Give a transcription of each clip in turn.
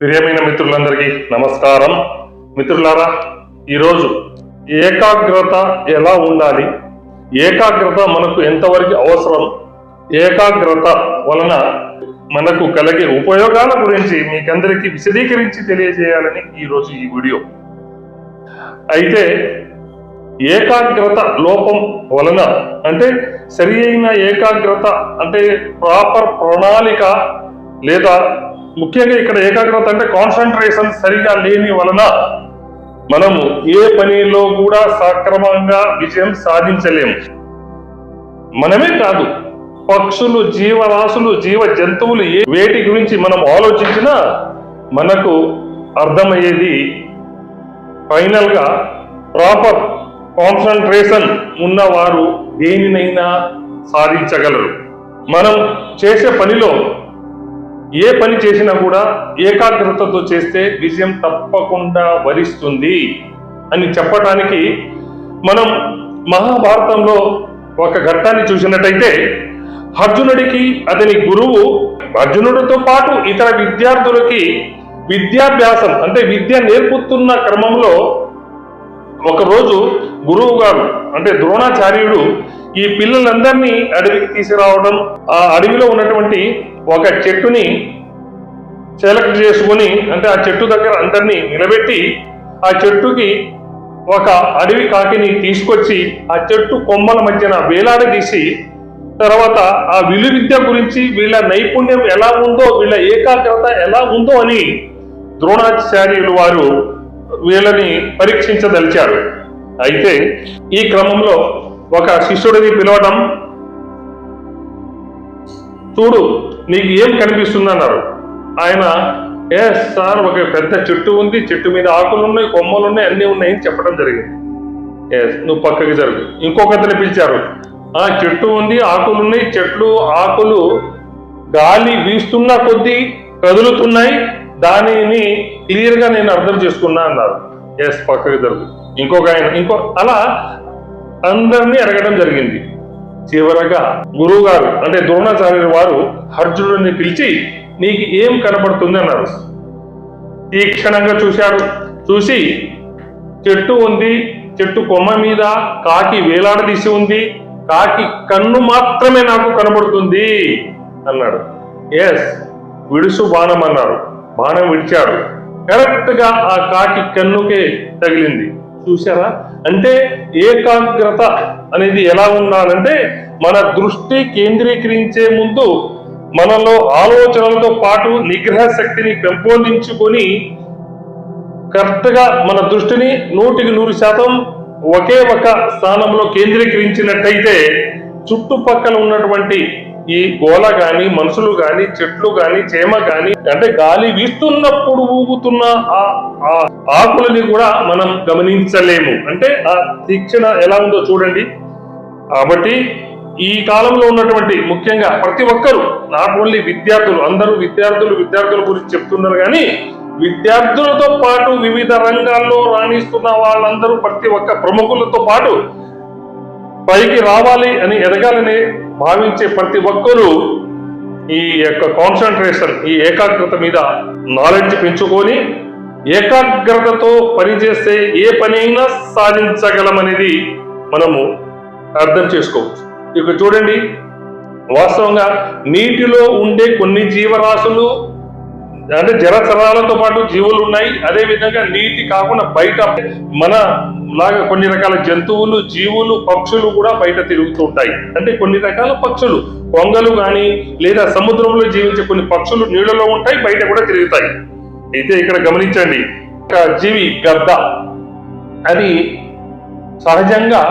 ప్రియమైన మిత్రులందరికీ నమస్కారం. మిత్రులారా ఈరోజు ఏకాగ్రత ఎలా ఉండాలి? ఏకాగ్రత మనకు ఎంతవరకు అవసరం? ఏకాగ్రత వలన మనకు కలిగే ఉపయోగాల గురించి మీకందరికీ విశదీకరించి తెలియజేయాలని ఈరోజు ఈ వీడియో. అయితే ఏకాగ్రత లోపం వలన అంటే సరి అయిన ఏకాగ్రత అంటే ప్రాపర్ ప్రణాళిక లేదా ముఖ్యంగా ఇక్కడ ఏకాగ్రత అంటే కాన్సన్ట్రేషన్ సరిగా లేని వలన మనము ఏ పనిలో కూడా సక్రమంగా విజయం సాధించలేము మనమే కాదు పక్షులు జీవరాశులు జీవ జంతువులు ఏ వేటి గురించి మనం ఆలోచించినా మనకు అర్థమయ్యేది ఫైనల్గా ప్రాపర్ కాన్సన్ట్రేషన్ ఉన్నవారు దేనినైనా సాధించగలరు. మనం చేసే పనిలో ఏ పని చేసినా కూడా ఏకాగ్రతతో చేస్తే విజయం తప్పకుండా వరిస్తుంది అని చెప్పటానికి మనం మహాభారతంలో ఒక ఘట్టాన్ని చూసినట్టయితే అర్జునుడికి అతని గురువు అర్జునుడితో పాటు ఇతర విద్యార్థులకి విద్యాభ్యాసం అంటే విద్య నేర్పుతున్న క్రమంలో ఒకరోజు గురువు గారు అంటే ద్రోణాచార్యుడు ఈ పిల్లలందరినీ అడవికి తీసుకురావడం ఆ అడవిలో ఉన్నటువంటి ఒక చెట్టుని సెలెక్ట్ చేసుకొని అంటే ఆ చెట్టు దగ్గర అందరినీ నిలబెట్టి ఆ చెట్టుకి ఒక అడవి కాకిని తీసుకొచ్చి ఆ చెట్టు కొమ్మల మధ్యన వేలాడదీసి తర్వాత ఆ విలు విద్య గురించి వీళ్ళ నైపుణ్యం ఎలా ఉందో వీళ్ళ ఏకాగ్రత ఎలా ఉందో అని ద్రోణాచార్యులు వారు వీళ్ళని పరీక్షించదలిచారు. అయితే ఈ క్రమంలో ఒక శిష్యుడిని పిలవడం చూడు నీకు ఏం కనిపిస్తుంది అన్నారు ఆయన ఏ సార్ ఒక పెద్ద చెట్టు ఉంది. చెట్టు మీద ఆకులు ఉన్నాయి కొమ్మలు ఉన్నాయి అన్నీ ఉన్నాయి అని చెప్పడం జరిగింది. ఎస్ నువ్వు పక్కకి జరుగు. ఇంకొకరిని పిలిచారు. ఆ చెట్టు ఉంది ఆకులు ఉన్నాయి చెట్లు ఆకులు గాలి వీస్తున్న కొద్దీ కదులుతున్నాయి. దానిని క్లియర్గా నేను అర్థం చేసుకున్నా అన్నారు. ఎస్ పక్కకి జరుగు. ఇంకొక ఆయన ఇంకో అలా అందరినీ అడగడం జరిగింది. చివరగా గురువు గారు అంటే ద్రోణాచార్యుల వారు అర్జునుడిని పిలిచి నీకు ఏం కనబడుతుంది? అన్నారు. తీక్షణంగా చూశాడు చూసి చెట్టు ఉంది చెట్టు కొమ్మ మీద కాకి వేలాడదీసి ఉంది కాకి కన్ను మాత్రమే నాకు కనబడుతుంది అన్నాడు. ఎస్ విడుసు బాణం అన్నారు. బాణం విడిచాడు. కరెక్ట్గా ఆ కాకి కన్నుకే తగిలింది. చూసారా అంటే ఏకాగ్రత అనేది ఎలా ఉండాలంటే మన దృష్టి కేంద్రీకరించే ముందు మనలో ఆలోచనలతో పాటు నిగ్రహ శక్తిని పెంపొందించుకొని కరెక్ట్గా మన దృష్టిని నూటికి నూరు శాతం ఒకే ఒక స్థానంలో కేంద్రీకరించినట్టయితే చుట్టుపక్కల ఉన్నటువంటి ఈ గోల గాని మనుషులు గాని చెట్లు గాని చేమ గాని అంటే గాలి వీస్తున్నప్పుడు ఊగుతున్న ఆ ఆ ఆకులని కూడా మనం గమనించలేము. అంటే ఆ తీక్షణ ఎలా ఉందో చూడండి. కాబట్టి ఈ కాలంలో ఉన్నటువంటి ముఖ్యంగా ప్రతి ఒక్కరు నాట్ ఓన్లీ విద్యార్థులు అందరూ విద్యార్థులు విద్యార్థుల గురించి చెప్తున్నారు కానీ విద్యార్థులతో పాటు వివిధ రంగాల్లో రాణిస్తున్న వాళ్ళందరూ ప్రతి ఒక్క ప్రముఖులతో పాటు పైకి రావాలి అని ఎదగాలని భావించే ప్రతి ఒక్కరూ ఈ యొక్క కాన్సన్ట్రేషన్ ఈ ఏకాగ్రత మీద నాలెడ్జ్ పెంచుకొని ఏకాగ్రతతో పనిచేస్తే ఏ పని అయినా సాధించగలమనేది మనము అర్థం చేసుకోవచ్చు. ఇక చూడండి వాస్తవంగా నీటిలో ఉండే కొన్ని జీవరాశులు అంటే జలచరాలతో పాటు జీవులు ఉన్నాయి. అదే విధంగా నీటి కాకుండా బయట మన లాగా కొన్ని రకాల జంతువులు జీవులు పక్షులు కూడా బయట తిరుగుతూ ఉంటాయి. అంటే కొన్ని రకాల పక్షులు కొంగలు కానీ లేదా సముద్రంలో జీవించే కొన్ని పక్షులు నీళ్ళలో ఉంటాయి బయట కూడా తిరుగుతాయి. అయితే ఇక్కడ గమనించండి ఒక జీవి గద్ద. అది సహజంగా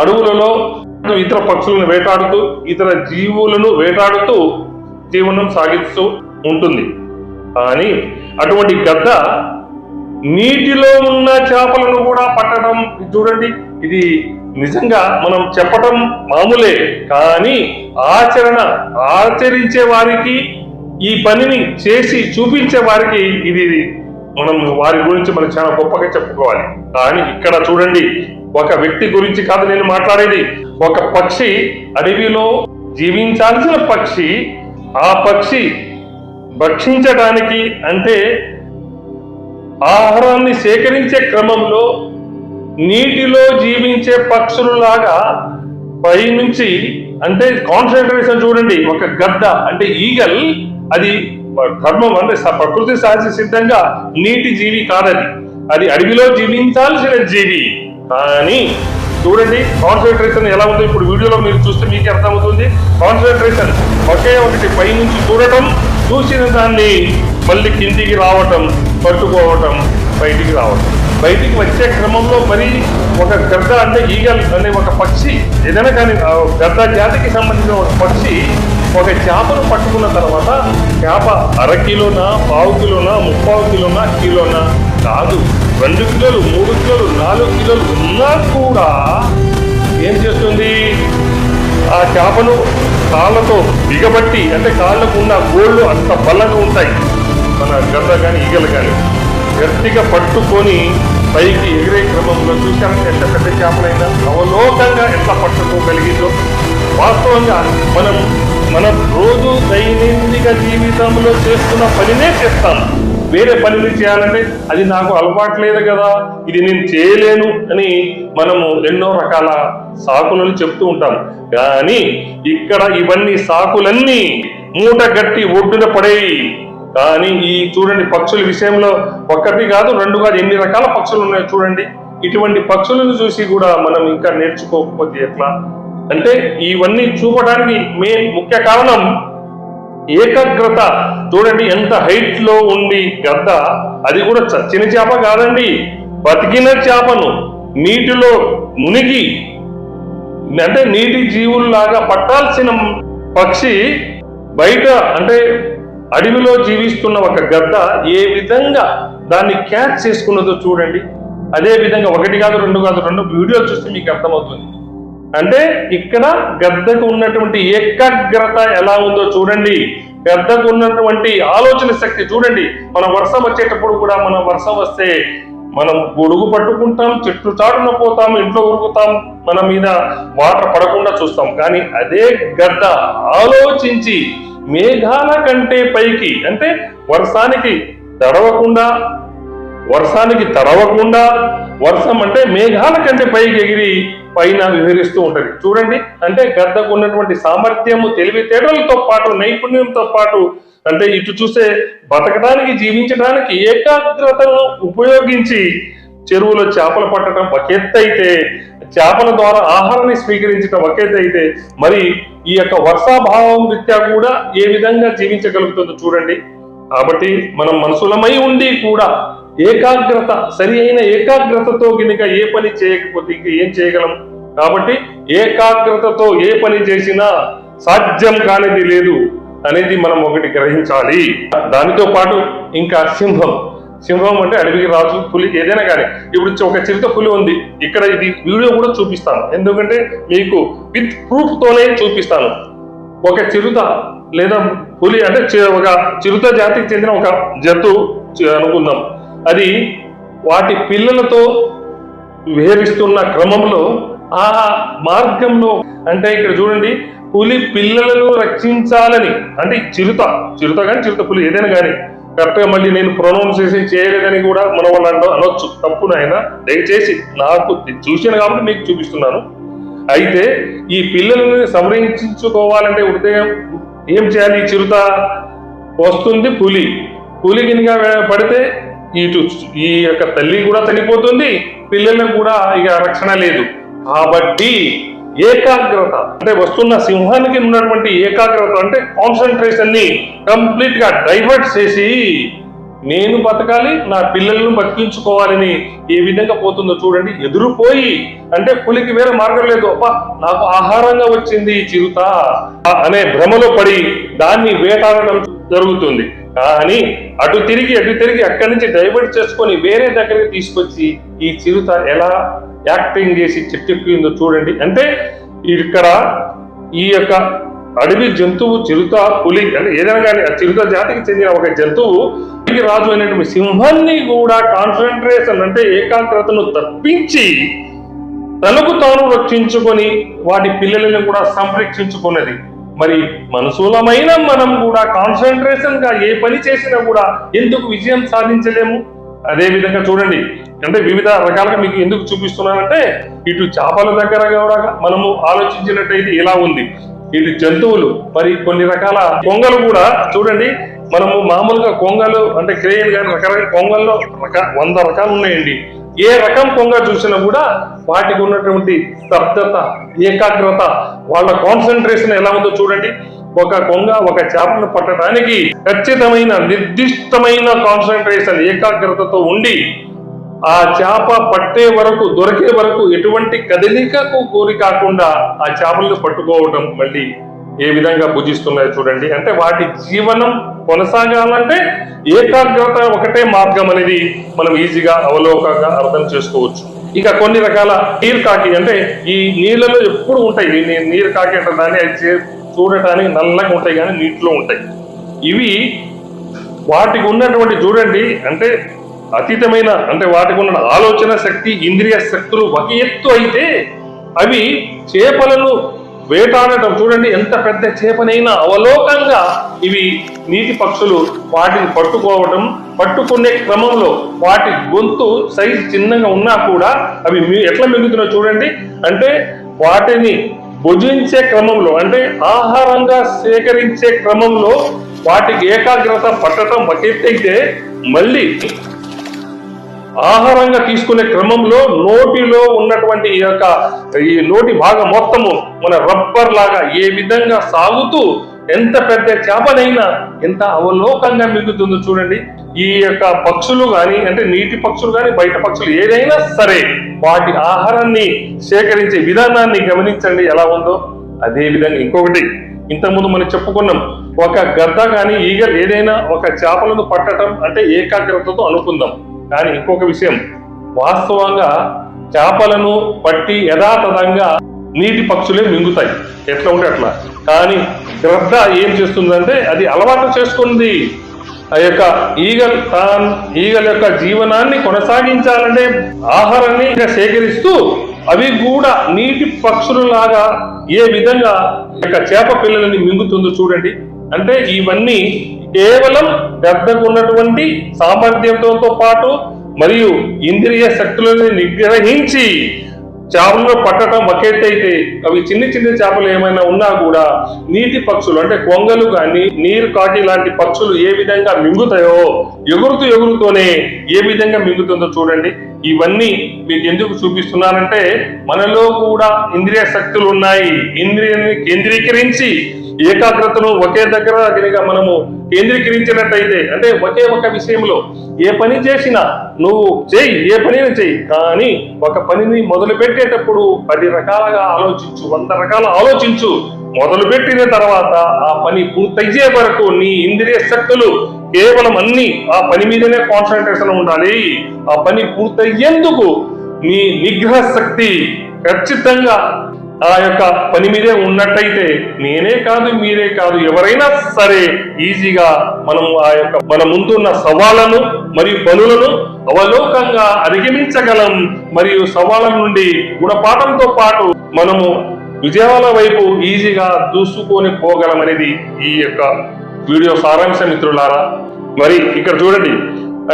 అడవులలో ఇతర పక్షులను వేటాడుతూ ఇతర జీవులను వేటాడుతూ జీవనం సాగిస్తూ ఉంటుంది. కానీ అటువంటి గద్ద నీటిలో ఉన్న చేపలను కూడా పట్టడం చూడండి ఇది నిజంగా మనం చెప్పటం మామూలే కానీ ఆచరణ ఆచరించే వారికి ఈ పనిని చేసి చూపించే వారికి ఇది మనం వారి గురించి మనం చాలా గొప్పగా చెప్పుకోవాలి. కానీ ఇక్కడ చూడండి ఒక వ్యక్తి గురించి కాదు నేను మాట్లాడేది. ఒక పక్షి అడవిలో జీవించాల్సిన పక్షి ఆ పక్షి భక్షించడానికి అంటే ఆహారాన్ని సేకరించే క్రమంలో నీటిలో జీవించే పక్షులలాగా పైనుంచి అంటే కాన్సన్ట్రేషన్ చూడండి ఒక గద్ద అంటే ఈగల్ అది ధర్మం అంటే ప్రకృతి సహజ సిద్ధంగా నీటి జీవి కాదది. అది అడవిలో జీవించాల్సిన జీవి. కానీ చూడండి కాన్సన్ట్రేషన్ ఎలా ఉందో ఇప్పుడు వీడియోలో మీరు చూస్తే మీకు అర్థమవుతుంది. కాన్సన్ట్రేషన్ ఒకే ఒకటి పైనుంచి చూడటం చూసిన దాన్ని మళ్ళీ కిందికి రావటం పట్టుకోవటం బయటికి రావటం. బయటికి వచ్చే క్రమంలో మరి ఒక గద్ద అంటే ఈగల్ అనే ఒక పక్షి ఏదైనా కానీ గద్ద జాతికి సంబంధించిన ఒక పక్షి ఒక చేపను పట్టుకున్న తర్వాత చేప అర కిలోనా పావు కిలోనా ముప్పావు కిలోనా కిలోనా? కాదు. రెండు కిలోలు మూడు కిలోలు నాలుగు కిలోలు ఉన్నా కూడా ఏం చేస్తుంది? ఆ చేపను కాళ్ళతో బిగబట్టి అంటే కాళ్ళకు ఉన్న గోళ్ళు అంత బలంగా ఉంటాయి. మన గద్ద కానీ ఈగలు కానీ గట్టిగా పట్టుకొని పైకి ఎగిరే క్రమంలో చూశాను ఎంత పెద్ద చేపలైనా అవలోకంగా ఎట్లా పట్టుకోగలిగిందో. వాస్తవంగా మనం మనం రోజు దైనందిక జీవితంలో చేస్తున్న పనినే చేస్తాం. వేరే పనిని చేయాలంటే అది నాకు అలవాటు లేదు కదా ఇది నేను చేయలేను అని మనము ఎన్నో రకాల సాకులను చెప్తూ ఉంటాం కానీ ఇక్కడ ఇవన్నీ సాకులన్నీ మూట గట్టి ఒడ్డున పడేయి. కానీ ఈ చూడండి పక్షుల విషయంలో ఒక్కటి కాదు రెండు కాదు ఎన్ని రకాల పక్షులు ఉన్నాయో చూడండి. ఇటువంటి పక్షులను చూసి కూడా మనం ఇంకా నేర్చుకోకపోతే ఎట్లా? అంటే ఇవన్నీ చూపడానికి మెయిన్ ముఖ్య కారణం ఏకాగ్రత. చూడండి ఎంత హైట్లో ఉంది గద్ద. అది కూడా చచ్చిన చేప కాదండి. బతికిన చేపను నీటిలో మునిగి అంటే నీటి జీవుల్లాగా పట్టాల్సిన పక్షి బయట అంటే అడవిలో జీవిస్తున్న ఒక గద్ద ఏ విధంగా దాన్ని క్యాచ్ చేసుకున్నదో చూడండి. అదే విధంగా ఒకటి కాదు రెండు కాదు రెండు వీడియోలు చూస్తే మీకు అర్థమవుతుంది. అంటే ఇక్కడ గద్దకు ఉన్నటువంటి ఏకాగ్రత ఎలా ఉందో చూడండి. గద్దకు ఉన్నటువంటి ఆలోచన శక్తి చూడండి. మన వర్షం వచ్చేటప్పుడు కూడా మన వర్షం వస్తే మనం గొడుగు పట్టుకుంటాం చెట్టు చాటున పోతాం ఇంట్లో ఉరుకుతాం మన మీద వాటర్ పడకుండా చూస్తాం. కానీ అదే గద్ద ఆలోచించి మేఘాల కంటే పైకి అంటే వర్షానికి తడవకుండా వర్షానికి తడవకుండా వర్షం అంటే మేఘాల కంటే పైకి ఎగిరి పైన వివరిస్తూ ఉంటది. చూడండి అంటే గద్దకు ఉన్నటువంటి సామర్థ్యము తెలివితేటలతో పాటు నైపుణ్యంతో పాటు అంటే ఇటు చూస్తే బతకడానికి జీవించడానికి ఏకాగ్రతను ఉపయోగించి చెరువులో చేపలు పట్టడం ఒక ఎత్తు అయితే చేపల ద్వారా ఆహారాన్ని స్వీకరించడం ఒక ఎత్తు అయితే మరి ఈ యొక్క వర్షాభావం రీత్యా కూడా ఏ విధంగా జీవించగలుగుతుందో చూడండి. కాబట్టి మనం మనసులమై ఉండి కూడా ఏకాగ్రత సరి అయిన ఏకాగ్రతతో గినక ఏ పని చేయకపోతే ఇంక ఏం చేయగలం? కాబట్టి ఏకాగ్రతతో ఏ పని చేసినా సాధ్యం కానిది లేదు అనేది మనం ఒకటి గ్రహించాలి. దానితో పాటు ఇంకా సింహం. సింహం అంటే అడవికి రాజు పులి ఏదైనా కానీ. ఇప్పుడు ఒక చిరుత పులి ఉంది. ఇక్కడ ఇది వీడియో కూడా చూపిస్తాను. ఎందుకంటే మీకు విత్ ప్రూఫ్ తోనే చూపిస్తాను. ఒక చిరుత లేదా పులి అంటే ఒక చిరుత జాతికి చెందిన ఒక జంతువు అనుకుందాం. అది వాటి పిల్లలతో విహరిస్తున్న క్రమంలో ఆ మార్గంలో అంటే ఇక్కడ చూడండి పులి పిల్లలను రక్షించాలని అంటే చిరుత చిరుత కానీ చిరుత పులి ఏదైనా కానీ కరెక్ట్గా మళ్ళీ నేను ప్రొనౌన్సియేషన్ చేయలేదని కూడా మన వాళ్ళు అంట అనొచ్చు. తప్పు నాయన దయచేసి నాకు చూశాను కాబట్టి మీకు చూపిస్తున్నాను. అయితే ఈ పిల్లలను సంరక్షించుకోవాలంటే ఉదయం ఏం చేయాలి? చిరుత వస్తుంది పులి. పులి గినిగా పడితే ఇటు ఈ యొక్క తల్లి కూడా చనిపోతుంది పిల్లలకు కూడా ఇక రక్షణ లేదు. కాబట్టి ఏకాగ్రత అంటే వస్తున్న సింహానికి ఉన్నటువంటి ఏకాగ్రత అంటే కాన్సన్ట్రేషన్ని కంప్లీట్గా డైవర్ట్ చేసి నేను బతకాలి నా పిల్లలను బతికించుకోవాలని ఏ విధంగా పోతుందో చూడండి. ఎదురుపోయి అంటే పులికి వేరే మార్గం లేదు. అప్ప నాకు ఆహారంగా వచ్చింది చిరుత అనే భ్రమలో పడి దాన్ని వేటాడడం జరుగుతుంది. కానీ అటు తిరిగి అటు తిరిగి అక్కడి నుంచి డైవర్ట్ చేసుకొని వేరే దగ్గరికి తీసుకొచ్చి ఈ చిరుత ఎలా యాక్టింగ్ చేసి చెట్టెక్కిందో చూడండి. అంటే ఇక్కడ ఈ యొక్క అడవి జంతువు చిరుత పులి అంటే ఏదైనా కానీ ఆ చిరుత జాతికి చెందిన ఒక జంతువు రాజు అయినటువంటి సింహాన్ని కూడా కాన్సన్ట్రేషన్ అంటే ఏకాగ్రతను తప్పించి తనకు తాను రక్షించుకొని వాటి పిల్లలను కూడా సంరక్షించుకున్నది. మరి మనసులమైన మనం కూడా కాన్సన్ట్రేషన్గా ఏ పని చేసినా కూడా ఎందుకు విజయం సాధించలేము? అదే విధంగా చూడండి అంటే వివిధ రకాలుగా మీకు ఎందుకు చూపిస్తున్నానంటే ఇటు చేపల దగ్గర కూడా మనము ఆలోచించినట్టయితే ఇలా ఉంది. ఇటు జంతువులు మరి కొన్ని రకాల కొంగలు కూడా చూడండి మనము మామూలుగా కొంగలు అంటే క్రేయన్ కానీ రకరకాల కొంగల్లో రక వంద రకాలు ఉన్నాయండి. ఏ రకం కొంగ చూసినా కూడా వాటికి ఉన్నటువంటి స్తబ్దత ఏకాగ్రత వాళ్ళ కాన్సన్ట్రేషన్ ఎలా ఉందో చూడండి. ఒక కొంగ ఒక చేపను పట్టడానికి ఖచ్చితమైన నిర్దిష్టమైన కాన్సన్ట్రేషన్ ఏకాగ్రతతో ఉండి ఆ చేప పట్టే వరకు దొరికే వరకు ఎటువంటి కదలికకు కోరి కాకుండా ఆ చేపలను పట్టుకోవడం మళ్ళీ ఏ విధంగా భుజిస్తున్నాయో చూడండి. అంటే వాటి జీవనం కొనసాగాలంటే ఏకాగ్రత ఒకటే మార్గం అనేది మనం ఈజీగా అవలోకంగా అర్థం చేసుకోవచ్చు. ఇక కొన్ని రకాల నీరు కాకి అంటే ఈ నీళ్ళలో ఎప్పుడు ఉంటాయి. నీరు కాకి అంటే దాన్ని అది చే- చూడటానికి నల్లగా ఉంటాయి కానీ నీటిలో ఉంటాయి. ఇవి వాటికి ఉన్నటువంటి చూడండి అంటే అతీతమైన అంటే వాటికి ఉన్న ఆలోచన శక్తి ఇంద్రియ శక్తులు ఒక ఎత్తు అయితే అవి చేపలను వేటాడటం చూడండి ఎంత పెద్ద చేపనైనా అవలోకంగా ఇవి నీటి పక్షులు వాటిని పట్టుకోవడం పట్టుకునే క్రమంలో వాటి గొంతు సైజు చిన్నగా ఉన్నా కూడా అవి ఎట్లా మిగులుతున్నాయో చూడండి. అంటే వాటిని భుజించే క్రమంలో అంటే ఆహారంగా సేకరించే క్రమంలో వాటికి ఏకాగ్రత పట్టడం బకెట్టయితే మళ్ళీ ఆహారంగా తీసుకునే క్రమంలో నోటిలో ఉన్నటువంటి ఈ యొక్క ఈ నోటి భాగం మొత్తము మన రబ్బర్ లాగా ఏ విధంగా సాగుతూ ఎంత పెద్ద చేపనైనా ఎంత అవలోకంగా మిగులుతుందో చూడండి. ఈ యొక్క పక్షులు కానీ అంటే నీటి పక్షులు కానీ బయట పక్షులు ఏదైనా సరే వాటి ఆహారాన్ని సేకరించే విధానాన్ని గమనించండి. ఎలా ఉందో అదే విధంగా ఇంకొకటి ఇంతకుముందు మనం చెప్పుకున్నాం ఒక గద్ద కానీ ఈగ ఏదైనా ఒక చేపలను పట్టడం అంటే ఏకాగ్రతతో అనుకుందాం. కానీ ఇంకొక విషయం. వాస్తవంగా చేపలను పట్టి యథాతథంగా నీటి పక్షులే మింగుతాయి. ఎట్లా ఉంటే అట్లా. కానీ శ్రద్ధ ఏం చేస్తుందంటే అది అలవాటు చేసుకుంది. ఆ యొక్క ఈగల్ తాన్ ఈగల యొక్క జీవనాన్ని కొనసాగించాలంటే ఆహారాన్ని సేకరిస్తూ అవి కూడా నీటి పక్షులలాగా ఏ విధంగా యొక్క చేప పిల్లలని మింగుతుందో చూడండి. అంటే ఇవన్నీ కేవలం గద్దకు ఉన్నటువంటి సామర్థ్యంతో పాటు మరియు ఇంద్రియ శక్తులను నిగ్రహించి చేపలను పట్టడం ఒకేటైతే అవి చిన్న చిన్న చేపలు ఏమైనా ఉన్నా కూడా నీటి పక్షులు అంటే కొంగలు కానీ నీరు కాటి లాంటి పక్షులు ఏ విధంగా మింగుతాయో ఎగురుతూ ఎగురుతూనే ఏ విధంగా మింగుతుందో చూడండి. ఇవన్నీ మీకు ఎందుకు చూపిస్తున్నానంటే మనలో కూడా ఇంద్రియ శక్తులు ఉన్నాయి. ఇంద్రియాన్ని కేంద్రీకరించి ఏకాగ్రతను ఒకే దగ్గర కనుక మనము కేంద్రీకరించినట్టయితే అంటే ఒకే ఒక విషయంలో ఏ పని చేసినా నువ్వు చేయి ఏ పని చేయి కానీ ఒక పనిని మొదలు పెట్టేటప్పుడు పది రకాలుగా ఆలోచించు వంద రకాల ఆలోచించు. మొదలు పెట్టిన తర్వాత ఆ పని పూర్తయ్యే వరకు నీ ఇంద్రియ శక్తులు కేవలం అన్ని ఆ పని మీదనే కాన్సన్ట్రేషన్ ఉండాలి. ఆ పని పూర్తయ్యేందుకు నీ నిగ్రహ శక్తి ఖచ్చితంగా ఆ యొక్క పని మీదే ఉన్నట్టయితే నేనే కాదు మీరే కాదు ఎవరైనా సరే ఈజీగా మనం ఆ యొక్క మన ముందున్న సవాళ్ళను మరియు పనులను అవలోకంగా అధిగమించగలం. మరియు సవాళ్ళ నుండి గుణపాఠంతో పాటు మనము విజయాల వైపు ఈజీగా దూసుకొని పోగలం అనేది ఈ యొక్క వీడియో సారాంశ మిత్రులారా. మరి ఇక్కడ చూడండి.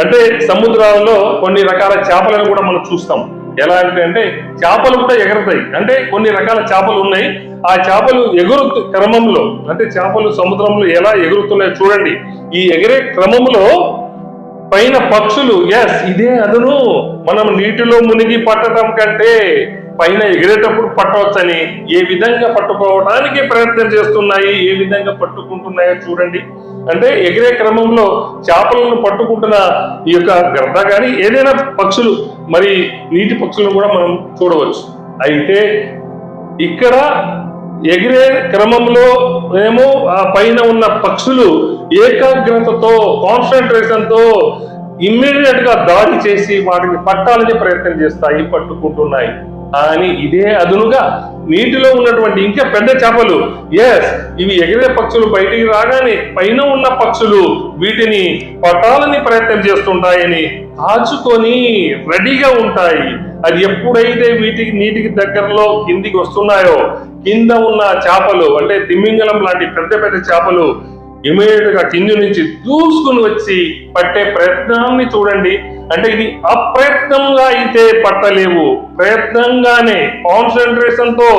అంటే సముద్రాలలో కొన్ని రకాల చేపలను కూడా మనం చూస్తాం. ఎలా అంటే అంటే చేపలు కూడా ఎగరతాయి. అంటే కొన్ని రకాల చేపలు ఉన్నాయి. ఆ చేపలు ఎగురు క్రమంలో అంటే చేపలు సముద్రంలో ఎలా ఎగురుతున్నాయో చూడండి. ఈ ఎగిరే క్రమంలో పైన పక్షులు ఎస్ ఇదే అదును. మనం నీటిలో మునిగి పట్టడం కంటే పైన ఎగిరేటప్పుడు పట్టవచ్చని ఏ విధంగా పట్టుకోవడానికి ప్రయత్నం చేస్తున్నాయి ఏ విధంగా పట్టుకుంటున్నాయో చూడండి. అంటే ఎగిరే క్రమంలో చేపలను పట్టుకుంటున్న ఈ యొక్క గర్ద కానీ ఏదైనా పక్షులు మరి నీటి పక్షులను కూడా మనం చూడవచ్చు. అయితే ఇక్కడ ఎగిరే క్రమంలో ఏమో ఆ పైన ఉన్న పక్షులు ఏకాగ్రతతో కాన్సన్ట్రేషన్తో ఇమ్మీడియట్గా దాడి చేసి వాటిని పట్టాలని ప్రయత్నం చేస్తాయి పట్టుకుంటున్నాయి. కానీ ఇదే అదునుగా నీటిలో ఉన్నటువంటి ఇంకా పెద్ద చేపలు. ఎస్ ఇవి ఎగిరే పక్షులు బయటికి రాగానే పైన ఉన్న పక్షులు వీటిని పట్టాలని ప్రయత్నం చేస్తుంటాయని కాచుకొని రెడీగా ఉంటాయి. అది ఎప్పుడైతే వీటికి నీటికి దగ్గరలో కిందికి వస్తున్నాయో కింద ఉన్న చేపలు అంటే తిమ్మింగలం లాంటి పెద్ద పెద్ద చేపలు గా కింది నుంచి దూసుకుని వచ్చి పట్టే ప్రయత్నాన్ని చూడండి. అంటే ఇది అప్రయత్నంగా అయితే పట్టలేవు. ప్రయత్నంగానే కాన్సన్ట్రేషన్తో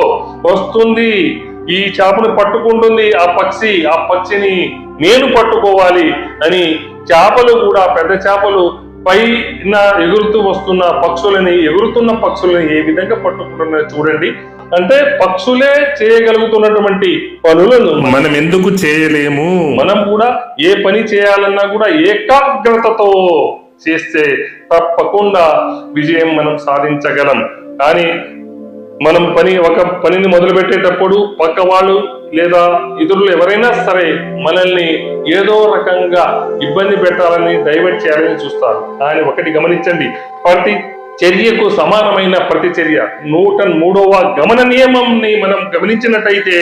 వస్తుంది. ఈ చేపను పట్టుకుంటుంది ఆ పక్షి. ఆ పక్షిని నేను పట్టుకోవాలి అని చేపలు కూడా పెద్ద చేపలు పైన ఎగురుతూ వస్తున్న పక్షులని ఎగురుతున్న పక్షులని ఏ విధంగా పట్టుకుంటున్నాయో చూడండి. అంటే పక్షులే చేయగలుగుతున్నటువంటి పనులను మనం ఎందుకు చేయలేము? మనం కూడా ఏ పని చేయాలన్నా కూడా ఏకాగ్రతతో చేస్తే తప్పకుండా విజయం మనం సాధించగలం. కానీ మనం పని ఒక పనిని మొదలుపెట్టేటప్పుడు పక్క వాళ్ళు లేదా ఇతరులు ఎవరైనా సరే మనల్ని ఏదో రకంగా ఇబ్బంది పెట్టాలని డైవర్ట్ చేయాలని చూస్తారు. కానీ ఒకటి గమనించండి. ప్రతి చర్యకు సమానమైన ప్రతిచర్య. నూట మూడవ గమన నియమంని మనం గమనించినట్టయితే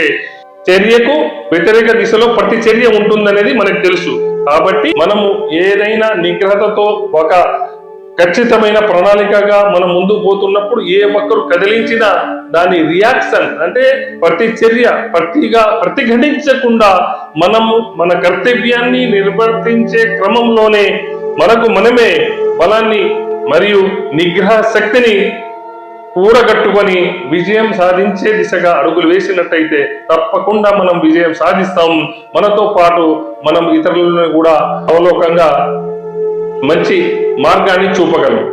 చర్యకు వ్యతిరేక దిశలో ప్రతి చర్య ఉంటుందనేది మనకు తెలుసు. కాబట్టి మనము ఏదైనా నిగ్రహతతో ఒక ఖచ్చితమైన ప్రణాళికగా మనం ముందు పోతున్నప్పుడు ఏ ఒక్కరు కదిలించినా దాని రియాక్షన్ అంటే ప్రతి చర్య ప్రతిగా ప్రతిఘటించకుండా మనము మన కర్తవ్యాన్ని నిర్వర్తించే క్రమంలోనే మనకు మనమే బలాన్ని మరియు నిగ్రహ శక్తిని కూడగట్టుకొని విజయం సాధించే దిశగా అడుగులు వేసినట్టయితే తప్పకుండా మనం విజయం సాధిస్తాం. మనతో పాటు మనం ఇతరులను కూడా అవలోకంగా మంచి మార్గాన్ని చూపగలం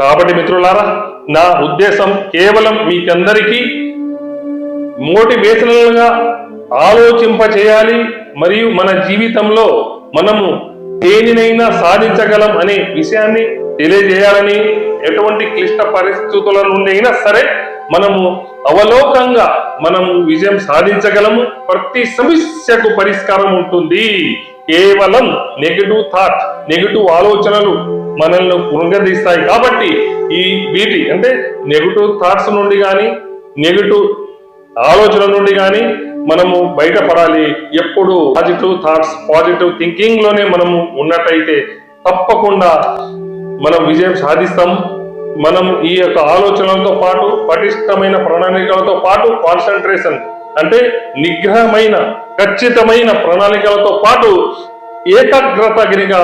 కాబట్టి మిత్రులారా నా ఉద్దేశం కేవలం మీకందరికీ మోటివేషనల్గా ఆలోచింప చేయాలి మరియు మన జీవితంలో మనము దేనినైనా సాధించగలం అనే విషయాన్ని తెలియజేయాలని ఎటువంటి క్లిష్ట పరిస్థితుల నుండి అయినా సరే మనము అవలోకంగా మనము విజయం సాధించగలము. ప్రతి సమస్యకు పరిష్కారం ఉంటుంది. కేవలం నెగటివ్ థాట్ నెగిటివ్ ఆలోచనలు మనల్ని కృంగదీస్తాయి కాబట్టి ఈ వీటి అంటే నెగటివ్ థాట్స్ నుండి కానీ నెగిటివ్ ఆలోచన నుండి కానీ మనము బయటపడాలి. ఎప్పుడు పాజిటివ్ థాట్స్ పాజిటివ్ థింకింగ్లోనే మనము ఉన్నట్టయితే తప్పకుండా మనం విజయం సాధిస్తాం. మనం ఈ యొక్క ఆలోచనలతో పాటు పటిష్టమైన ప్రణాళికలతో పాటు కాన్సన్ట్రేషన్ అంటే నిగ్రహమైన ఖచ్చితమైన ప్రణాళికలతో పాటు ఏకాగ్రత గిరిగా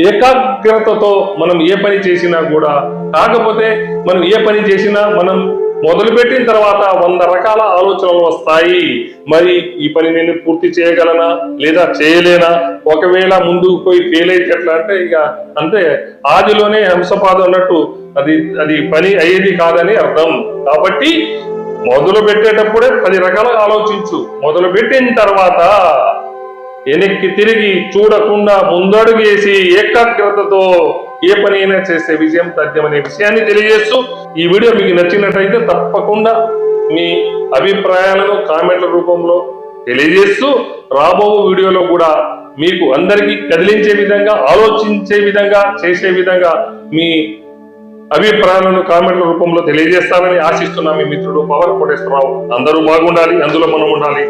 ఏకాగ్రతతో మనం ఏ పని చేసినా కూడా కాకపోతే మనం ఏ పని చేసినా మనం మొదలుపెట్టిన తర్వాత వంద రకాల ఆలోచనలు వస్తాయి. మరి ఈ పని నేను పూర్తి చేయగలనా లేదా చేయలేనా? ఒకవేళ ముందుకు పోయి ఫెయిల్ అయితే ఎట్లా? అంటే ఇక అంటే ఆదిలోనే హంసపాదం అన్నట్టు అది అది పని అయ్యేది కాదని అర్థం. కాబట్టి మొదలు పెట్టేటప్పుడే పది రకాలుగా ఆలోచించు. మొదలు పెట్టిన తర్వాత వెనక్కి తిరిగి చూడకుండా ముందడుగు వేసి ఏకాగ్రతతో ఏ పని అయినా చేసే విజయం తథ్యమనే విషయాన్ని తెలియజేస్తూ ఈ వీడియో మీకు నచ్చినట్టయితే తప్పకుండా మీ అభిప్రాయాలను కామెంట్ల రూపంలో తెలియజేస్తూ రాబో వీడియోలో కూడా మీకు అందరికీ కదిలించే విధంగా ఆలోచించే విధంగా చేసే విధంగా మీ అభిప్రాయాలను కామెంట్ల రూపంలో తెలియజేస్తానని ఆశిస్తున్నా మీ మిత్రుడు పవర్ కోటేశ్వరరావు అందరూ బాగుండాలి అందులో మనం ఉండాలి.